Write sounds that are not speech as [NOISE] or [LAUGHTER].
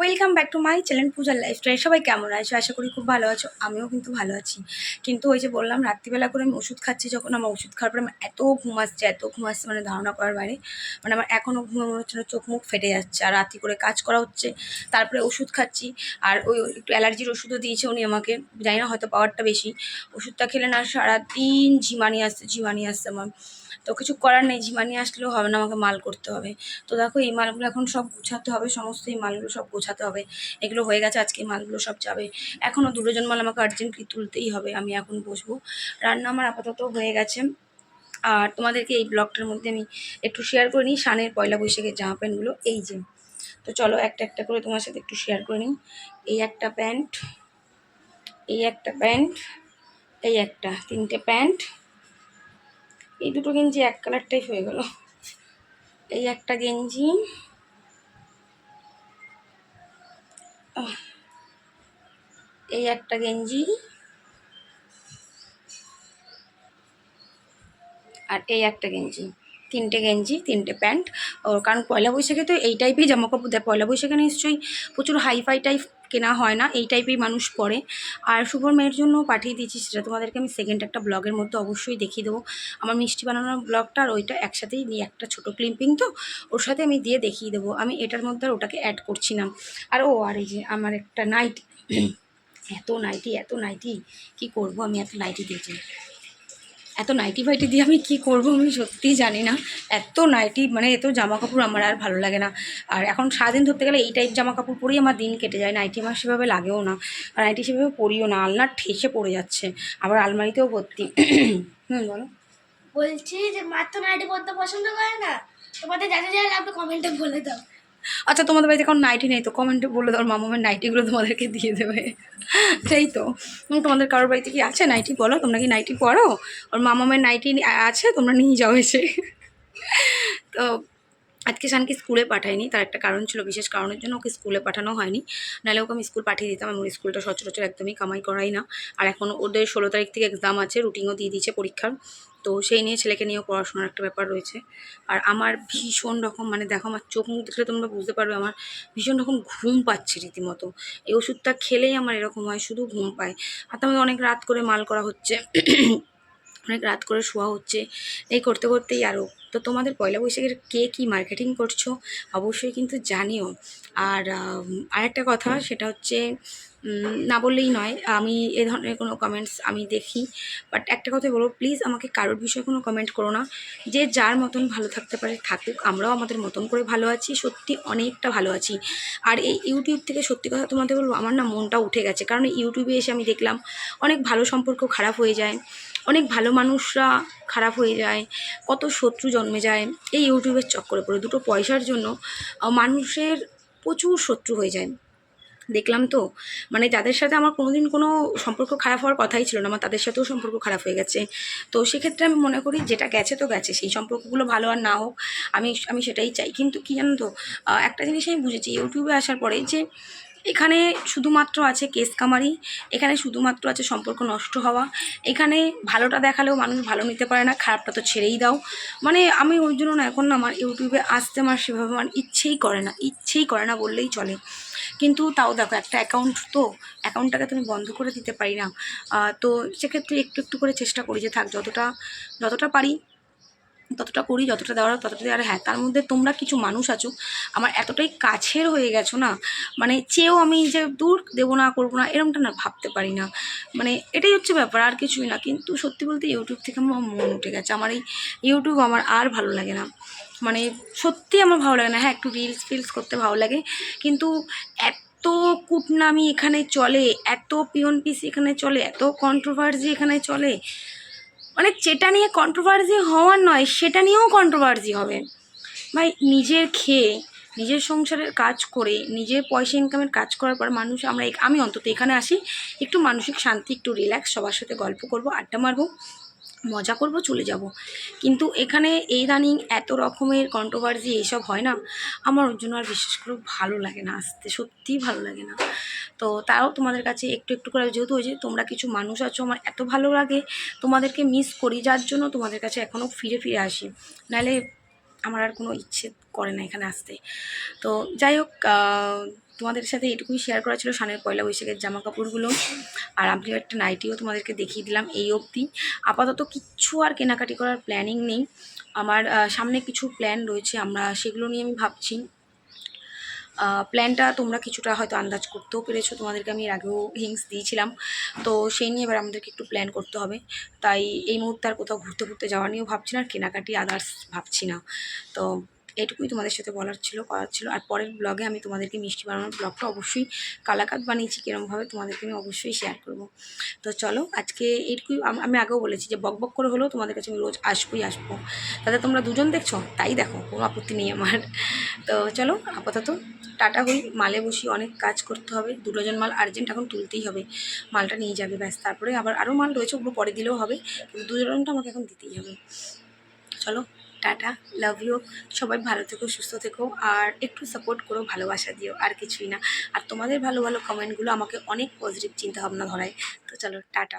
Welcome back to my channel পূজার lifestyle সবাই কেমন আছো? আশা করি খুব ভালো আছো। আমিও কিন্তু ভালো আছি। কিন্তু ওই যে বললাম, রাত্রিবেলা করে আমি ওষুধ খাচ্ছি যখন। আমার ওষুধ খাওয়ার পরে আমার এত ঘুম আসছে, এত ঘুম আসছে মানে ধারণা করার বাইরে। মানে আমার এখনও ঘুমে মনে হচ্ছে চোখ মুখ ফেটে যাচ্ছে। আর রাত্রি করে কাজ করা হচ্ছে, তারপরে ওষুধ খাচ্ছি। আর ওই একটু অ্যালার্জির ওষুধও দিয়েছে উনি আমাকে। জানি না, হয়তো পাওয়ারটা বেশি। ওষুধটা খেলে না, সারাদিন ঝিমানি আসছে ঝিমানি আসছে আমার। তো কিছু করার নেই ঝিমানি আসলেও হবে না, আমাকে মাল করতে হবে। তো দেখো, এই মালগুলো এখন সব গুছাতে হবে, সমস্ত এই মালগুলো সব গোছাতে হবে। এগুলো হয়ে গেছে, আজকে মালগুলো সব যাবে। এখনও দুটোজন মাল আমাকে আর্জেন্টলি তুলতেই হবে, আমি এখন বসবো। রান্না আমার আপাতত হয়ে গেছে। আর তোমাদেরকে এই ব্লগটার মধ্যে আমি একটু শেয়ার করে নিই, শানের পয়লা বৈশাখের জামা প্যান্টগুলো। এই যে, তো চলো একটা একটা করে তোমার সাথে একটু শেয়ার করে নিই। এই একটা প্যান্ট, এই একটা প্যান্ট, এই একটা, তিনটে প্যান্ট এই দুটো গেঞ্জি এক কালারটাই হয়ে গেল। এই একটা গেঞ্জি। এই একটা গেঞ্জি। আর এই একটা গেঞ্জি। তিনটে গেঞ্জি, তিনটে প্যান্ট। ও কারণ পয়লা বৈশাখে তো এই টাইপের জামা কাপড় দেয়। পয়লা বৈশাখে নিশ্চয়ই প্রচুর হাইফাই টাইপ কেনা হয় না, এই টাইপের মানুষ পরে আর শুভর মেয়ের জন্য পাঠিয়ে দিয়েছি সেটা তোমাদেরকে আমি সেকেন্ড একটা ব্লগের মধ্যে অবশ্যই দেখিয়ে দেবো। আমার মিষ্টি বানানোর ব্লগটা আর ওইটা একসাথেই নিয়ে একটা ছোটো ক্লিপিং তো, ওর সাথে আমি দিয়ে দেখিয়ে দেবো। আমি এটার মধ্যে আর ওটাকে অ্যাড করছি না। আর ও, আর এই যে আমার একটা নাইটি এত নাইটি এত নাইটি কি করব? আমি এত নাইটি দিয়েছি এত নাইটি ফাইটি দিয়ে আমি কী করব আমি সত্যিই জানি না। এত নাইটি মানে এত জামা কাপড় আমার আর ভালো লাগে না। আর এখন সারাদিন ধরতে গেলে এই টাইপ জামা কাপড় পরেই আমার দিন কেটে যায়। নাইটি আমার সেভাবে লাগেও না। আর নাইটি সেভাবে পরিও না। আলনার ঠেসে পড়ে যাচ্ছে। আবার আলমারিতেও ভর্তি। [CLEARS THROAT] হুম, বলো। বলছি যে মাত্র নাইটি পড়তে পছন্দ করে না? তোমাদের যাতে যারা লাগবে কমেন্টে বলে দাও। আচ্ছা তোমাদের বাড়িতে এখন নাইটি নেই তো? কমেন্টে বলে দাও মামামের নাইটিগুলো তোমাদেরকে দিয়ে দেবে। সেই তো। তোমাদের কারোর বাড়িতে কি আছে নাইটি বলো, তোমরা কি নাইটি পড়ো? ওর মামামের নাইটি আছে, তোমরা নিয়ে যাও এসে। তো আজকে শানকে স্কুলে পাঠাইনি, তার একটা কারণ ছিল, বিশেষ কারণের জন্য ওকে স্কুলে পাঠানো হয়নি। নাহলে ওকে আমি স্কুল পাঠিয়ে দিতাম আমার স্কুলটা সচরাচর একদমই কামাই করাই না। আর এখন ওদের ষোলো তারিখ থেকে এক্সাম আছে রুটিনও দিয়ে দিয়েছে পরীক্ষার। তো সেই নিয়ে ছেলেকে নিয়েও পড়াশোনার একটা ব্যাপার রয়েছে। আর আমার ভীষণ রকম মানে দেখো আমার চোখ মুখ দেখলে তোমরা বুঝতে পারবে, আমার ভীষণ রকম ঘুম পাচ্ছে রীতিমতো। এই ওষুধটা খেলেই আমার এরকম হয়, শুধু ঘুম পায়। আর তো অনেক রাত করে মাল করা হচ্ছে। অনেক রাত করে শোয়া হচ্ছে। এই করতে করতেই আরও তো তোমাদের পয়লা বৈশাখের কে কী মার্কেটিং করছ? অবশ্যই কিন্তু জানিও। আর আরেকটা কথা, সেটা হচ্ছে না বললেই নয়, আমি এ ধরনের কোনো কমেন্টস আমি দেখি। বাট একটা কথা বলব প্লিজ আমাকে কারোর বিষয়ে কোনো কমেন্ট করো না। যে যার মতন ভালো থাকতে পারে, থাকুক। আমরাও আমাদের মতন করে ভালো আছি, সত্যি অনেকটা ভালো আছি। আর এই ইউটিউব থেকে সত্যি কথা তোমাদের বলব, আমার না মনটা উঠে গেছে। কারণ ইউটিউবে এসে আমি দেখলাম, অনেক ভালো সম্পর্ক খারাপ হয়ে যায়, অনেক ভালো মানুষরা খারাপ হয়ে যায়, কত শত্রু জন্মে যায়। এই ইউটিউবের চক্করে পড়ে, দুটো পয়সার জন্য মানুষের প্রচুর শত্রু হয়ে যায়। দেখলাম তো মানে যাদের সাথে আমার কোনো দিন কোনো সম্পর্ক খারাপ হওয়ার কথাই ছিল না, আমার তাদের সাথেও সম্পর্ক খারাপ হয়ে গেছে। তো সেক্ষেত্রে আমি মনে করি যেটা গেছে তো গেছে, সেই সম্পর্কগুলো ভালো আর না হোক, আমি আমি সেটাই চাই। কিন্তু কী জানো তো একটা জিনিস আমি বুঝেছি, ইউটিউবে আসার পরে যে এখানে শুধুমাত্র আছে কেস কামারি, এখানে শুধুমাত্র আছে সম্পর্ক নষ্ট হওয়া, এখানে ভালোটা দেখালেও মানুষ ভালো নিতে পারে না, খারাপটা তো ছেড়েই দাও। মানে আমি ওই জন্য না এখন আমার ইউটিউবে আসতে আমার সেভাবে আমার ইচ্ছেই করে না, ইচ্ছেই করে না বললেই চলে। কিন্তু তাও দেখো একটা অ্যাকাউন্ট তো অ্যাকাউন্টটাকে তুমি বন্ধ করে দিতে পারি না। তো সেক্ষেত্রে একটু একটু করে চেষ্টা করি যে থাক, যতটা যতটা পারি ততটা করি, যতটা দেওয়ার ততটা দেওয়ার হ্যাঁ তার মধ্যে তোমরা কিছু মানুষ আছো, আমার এতটাই কাছের হয়ে গেছো না মানে চেয়েও আমি যে দূর দেবো না, করব না এরকমটা না ভাবতে পারি না। মানে এটাই হচ্ছে ব্যাপার, আর কিছুই না। কিন্তু সত্যি বলতে ইউটিউব থেকে আমার মন উঠে গেছে। আমার এই ইউটিউব আমার আর ভালো লাগে না। মানে সত্যি আমার ভালো লাগে না। হ্যাঁ একটু রিলস ফিলস করতে ভালো লাগে, কিন্তু এত কুটনামি এখানে চলে, এত পিয়ন পিস এখানে চলে, এত কন্ট্রোভার্সি এখানে চলে মানে যেটা নিয়ে কন্ট্রোভার্সি হওয়ার নয়, সেটা নিয়েও কন্ট্রোভার্সি হবে। ভাই, নিজের খেয়ে, নিজের সংসারের কাজ করে, নিজের পয়সা ইনকামের কাজ করার পর মানুষ, আমরা আমি অন্তত এখানে আসি, একটু মানসিক শান্তি, একটু রিল্যাক্স সবার সাথে গল্প করব, আড্ডা মারবো। মজা করব, চলে যাব। কিন্তু এখানে এই রানিং এত রকমের কন্ট্রোভার্সি এইসব হয় না। আমার ওর জন্য আর বিশেষ করে ভালো লাগে না, আসতে সত্যিই ভালো লাগে না। তো তাও তোমাদের কাছে একটু একটু করে, যেহেতু ওই যে তোমরা কিছু মানুষ আছো, আমার এত ভালো লাগে, তোমাদেরকে মিস করি, যার জন্য তোমাদের কাছে এখনও ফিরে ফিরে আসি। নাহলে আমার আর কোনো ইচ্ছে করে না এখানে আসতে। তো যাই হোক তোমাদের সাথে এটুকুই শেয়ার করা ছিল সানের পয়লা বৈশাখের জামা কাপড়গুলো আর আমি একটা নাইটিও তোমাদেরকে দেখিয়ে দিলাম এই অবধি। আপাতত কিচ্ছু আর কেনাকাটি করার প্ল্যানিং নেই। আমার সামনে কিছু প্ল্যান রয়েছে, আমরা সেগুলো নিয়ে আমি ভাবছি। প্ল্যানটা তোমরা কিছুটা হয়তো আন্দাজ করতেও পেরেছ। তোমাদেরকে আমি এর আগেও হিংস দিয়েছিলাম। তো সেই নিয়ে এবার আমাদেরকে একটু প্ল্যান করতে হবে। তাই এই মুহূর্তে আর কোথাও ঘুরতে ঘুরতে যাওয়া নিয়েও ভাবছি না, আর কেনাকাটি আদার্স ভাবছি না। তো এটুকুই তোমাদের সাথে বলার ছিল, করার ছিল। আর পরের ব্লগে আমি তোমাদেরকে মিষ্টি বানানোর ব্লগটা অবশ্যই কালাকাত বানিয়েছি, কীরমভাবে তোমাদেরকে আমি অবশ্যই শেয়ার করব। তো চলো, আজকে এইটুকুই আম- আগেও বলেছি যে বক বক করে হলেও তোমাদের কাছে আমি রোজ আসবোই আসব। তাতে তোমরা দুজন দেখছ? তাই দেখো, কোনো আপত্তি নেই আমার। তো চলো, আপাতত টাটা হই, মালে বসি অনেক কাজ করতে হবে। দু ডজন মাল আর্জেন্ট এখন তুলতেই হবে। মালটা নিয়ে যাবে, ব্যাস। তারপরে আবার আরও মাল রয়েছে, ওগুলো পরে দিলেও হবে, কিন্তু দু ডজনটা আমাকে এখন দিতেই হবে। চলো টাটা লাভ ইউ সবাই ভালো থেকো, সুস্থ থেকো, আর একটু সাপোর্ট করো, ভালোবাসা দিও, আর কিছুই না। আর তোমাদের ভালো ভালো কমেন্টগুলো আমাকে অনেক পজিটিভ চিন্তা ভাবনা ধরায়। তো চলো, টাটা